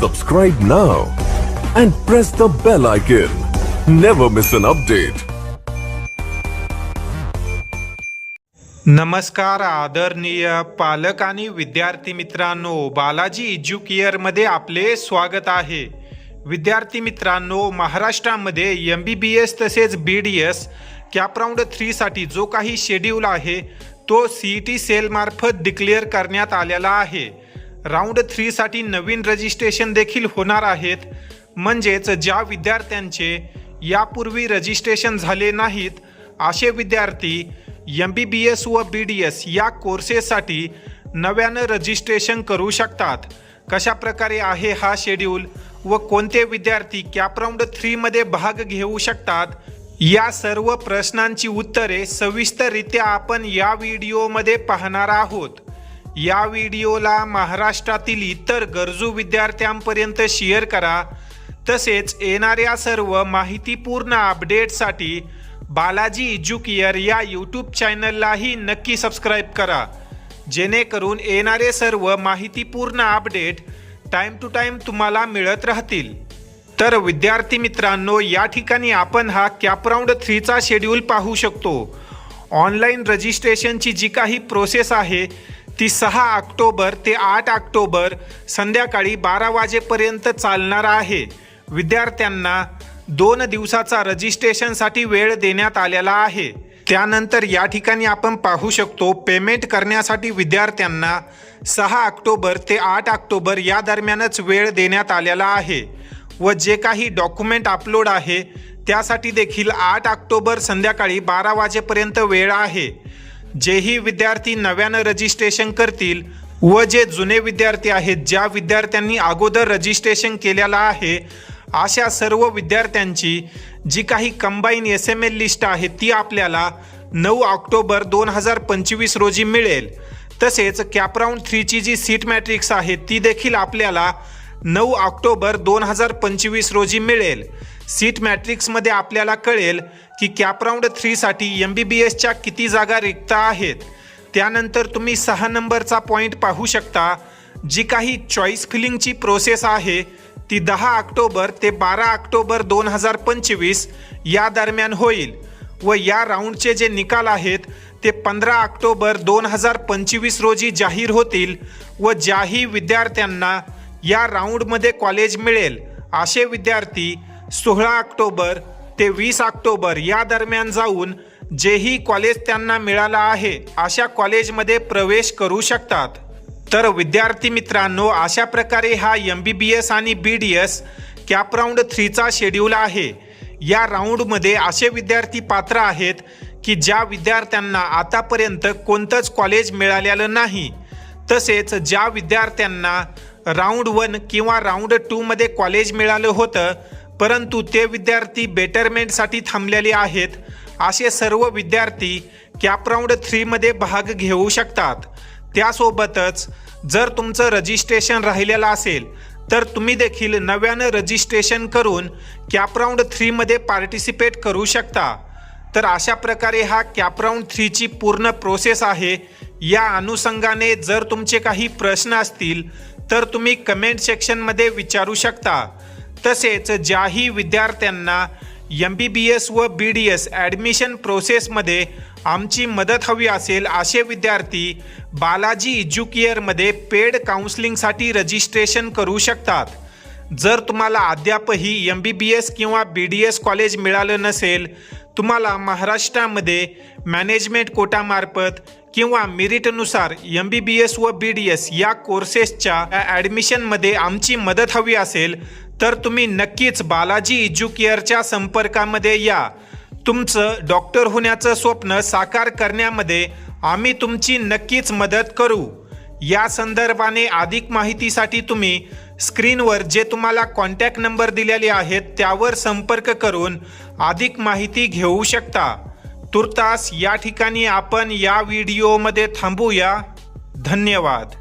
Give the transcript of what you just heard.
Subscribe now and press the bell icon. Never miss an update. नमस्कार आदरणीय पालक आणि विद्यार्थी मित्रांनो बालाजी एज्युकेअरमध्ये आपले स्वागत आहे विद्यार्थी मित्रांनो महाराष्ट्रामध्ये एम बी बी एस तसेच बी डी एस कॅपराऊंड थ्रीसाठी जो काही शेड्यूल आहे तो सी ई टी सेलमार्फत डिक्लेअर करण्यात आलेला आहे राऊंड थ्रीसाठी नवीन रजिस्ट्रेशन देखील होणार आहेत. म्हणजेच ज्या विद्यार्थ्यांचे यापूर्वी रजिस्ट्रेशन झाले नाहीत असे विद्यार्थी एम बी बी एस व बी डी एस या कोर्सेससाठी नव्यानं रजिस्ट्रेशन करू शकतात. कशा प्रकारे आहे हा शेड्यूल व कोणते विद्यार्थी कॅपराऊंड थ्रीमध्ये भाग घेऊ शकतात? या सर्व प्रश्नांची उत्तरे सविस्तररित्या आपण या व्हिडिओमध्ये पाहणार आहोत. या व्हिडिओला महाराष्ट्रातील इतर गरजू विद्यार्थ्यांपर्यंत शेअर करा. तसेच येणाऱ्या सर्व माहितीपूर्ण अपडेटसाठी बालाजी इज्युकिअर या यूट्यूब चॅनललाही नक्की सबस्क्राईब करा. जेणेकरून येणारे सर्व माहितीपूर्ण अपडेट टाईम टू टाईम तुम्हाला मिळत राहतील. तर विद्यार्थी मित्रांनो या ठिकाणी आपण हा कॅपराऊंड थ्रीचा शेड्यूल पाहू शकतो. ऑनलाईन रजिस्ट्रेशनची जी काही प्रोसेस आहे ती सहा ऑक्टोबर ते आठ ऑक्टोबर संध्याकाळी बारा वाजेपर्यंत चालणार आहे. विद्यार्थ्यांना दोन दिवसाचा रजिस्ट्रेशनसाठी वेळ देण्यात आलेला आहे. त्यानंतर या ठिकाणी आपण पाहू शकतो पेमेंट करण्यासाठी विद्यार्थ्यांना सहा ऑक्टोबर ते आठ ऑक्टोबर या दरम्यानच वेळ देण्यात आलेला आहे व जे काही डॉक्युमेंट अपलोड आहे त्यासाठी देखील आठ ऑक्टोबर संध्याकाळी बारा वाजेपर्यंत वेळ आहे. जेही विद्यार्थी नव्यानं रजिस्ट्रेशन करतील व जे जुने विद्यार्थी आहेत ज्या विद्यार्थ्यांनी अगोदर रजिस्ट्रेशन केलेलं आहे अशा सर्व विद्यार्थ्यांची जी काही combine S M L list आहे ती आपल्याला नऊ ऑक्टोबर दोन हजार पंचवीस रोजी मिळेल. तसेच कॅपराऊंड थ्रीची जी सीट मॅट्रिक्स आहे ती देखील आपल्याला नऊ ऑक्टोबर दोन हजार पंचवीस रोजी मिळेल. सीट मॅट्रिक्समध्ये आपल्याला कळेल की कॅपराऊंड थ्रीसाठी एम बी बी एसच्या किती जागा रिक्त आहेत. त्यानंतर तुम्ही सहा नंबरचा पॉईंट पाहू शकता जी काही चॉईस फिलिंगची प्रोसेस आहे ती दहा ऑक्टोबर ते बारा ऑक्टोबर दोन हजार पंचवीस या दरम्यान होईल व या राऊंडचे जे निकाल आहेत ते पंधरा ऑक्टोबर दोन हजार पंचवीस रोजी जाहीर होतील व ज्याही विद्यार्थ्यांना या राऊंडमध्ये कॉलेज मिळेल असे विद्यार्थी सोळा ऑक्टोबर ते वीस ऑक्टोबर या दरम्यान जाऊन जेही कॉलेज त्यांना मिळालं आहे अशा कॉलेजमध्ये प्रवेश करू शकतात. तर विद्यार्थी मित्रांनो अशा प्रकारे हा एम बी बी एस आणि B D S cap round थ्रीचा schedule आहे. या राऊंडमध्ये असे विद्यार्थी पात्र आहेत की ज्या विद्यार्थ्यांना आतापर्यंत कोणतंच कॉलेज मिळालेलं नाही. तसेच ज्या विद्यार्थ्यांना राऊंड वन किंवा राऊंड टूमध्ये कॉलेज मिळालं होतं परंतु ते विद्यार्थी बेटरमेंटसाठी थांबलेले आहेत. असे सर्व विद्यार्थी कॅपराऊंड थ्रीमध्ये भाग घेऊ शकतात. त्यासोबतच जर तुमचं रजिस्ट्रेशन राहिलेलं असेल तर तुम्ही देखील नव्यानं रजिस्ट्रेशन करून कॅपराऊंड थ्रीमध्ये पार्टिसिपेट करू शकता. तर अशा प्रकारे हा कॅपराऊंड थ्रीची पूर्ण प्रोसेस आहे. या अनुषंगाने जर तुमचे काही प्रश्न असतील तर तुम्ही कमेंट सेक्शनमध्ये विचारू शकता. तसेच ज्याही विद्यार्थ्यांना एम बी बी एस व बी डी एस ॲडमिशन प्रोसेसमध्ये आमची मदत हवी असेल असे विद्यार्थी बालाजी एज्युकेअरमध्ये पेड काउन्सिलिंगसाठी रजिस्ट्रेशन करू शकतात. जर तुम्हाला अद्यापही एम बी बी एस किंवा बी डी एस कॉलेज मिळालं नसेल तुम्हाला महाराष्ट्रामध्ये मॅनेजमेंट कोटामार्फत किंवा मेरिटनुसार एम बी बी एस व बी डी एस या कोर्सेसच्या ॲडमिशनमध्ये आमची मदत हवी असेल तर तुम्ही नक्कीच बालाजी एज्युकेअरच्या संपर्कामध्ये या. तुमचं डॉक्टर होण्याचं स्वप्न साकार करण्यामध्ये आम्ही तुमची नक्कीच मदत करू. या संदर्भाने अधिक माहितीसाठी तुम्ही स्क्रीनवर जे तुम्हाला कॉन्टॅक्ट नंबर दिलेले आहेत त्यावर संपर्क करून अधिक माहिती घेऊ शकता. तुर्तास या ठिकाणी आपण या व्हिडिओमध्ये थांबूया. धन्यवाद.